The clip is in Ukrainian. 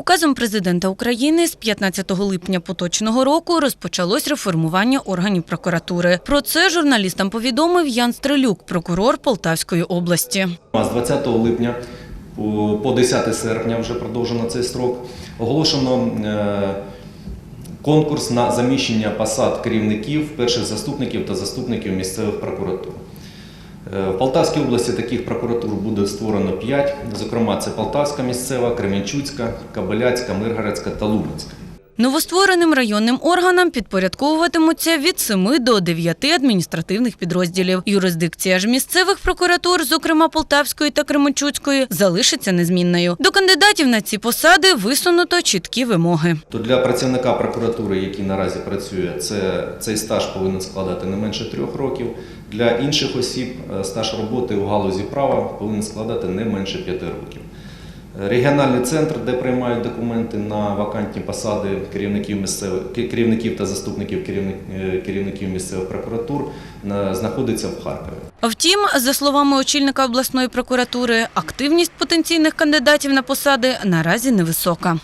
Указом президента України з 15 липня поточного року розпочалось реформування органів прокуратури. Про це журналістам повідомив Ян Стрелюк, прокурор Полтавської області. З 20 липня по по 10 серпня вже продовжено цей строк. Оголошено е, конкурс на заміщення посад керівників, перших заступників та заступників місцевих прокуратур. Е, В Полтавській області таких прокуратур буде створено 5. Зокрема, це Полтавська місцева, Кременчуцька, Кабеляцька, Миргородська та Лубенська. Новоствореним районним органам підпорядковуватимуться від 7 до 9 адміністративних підрозділів. Юрисдикція ж місцевих прокуратур, зокрема Полтавської та Кременчуцької, залишиться незмінною. До кандидатів на ці посади висунуто чіткі вимоги. То для працівника прокуратури, який наразі працює, це, цей стаж повинен складати не менше трьох років. Для інших осіб е, стаж роботи у галузі права повинен складати не менше п'яти років. Регіональний центр, де приймають документи на вакантні посади керівників місцевих керівників та заступників е, керівників місцевих прокуратур, на- знаходиться в Харкові. Втім, за словами очільника обласної прокуратури, активність потенційних кандидатів на посади наразі невисока.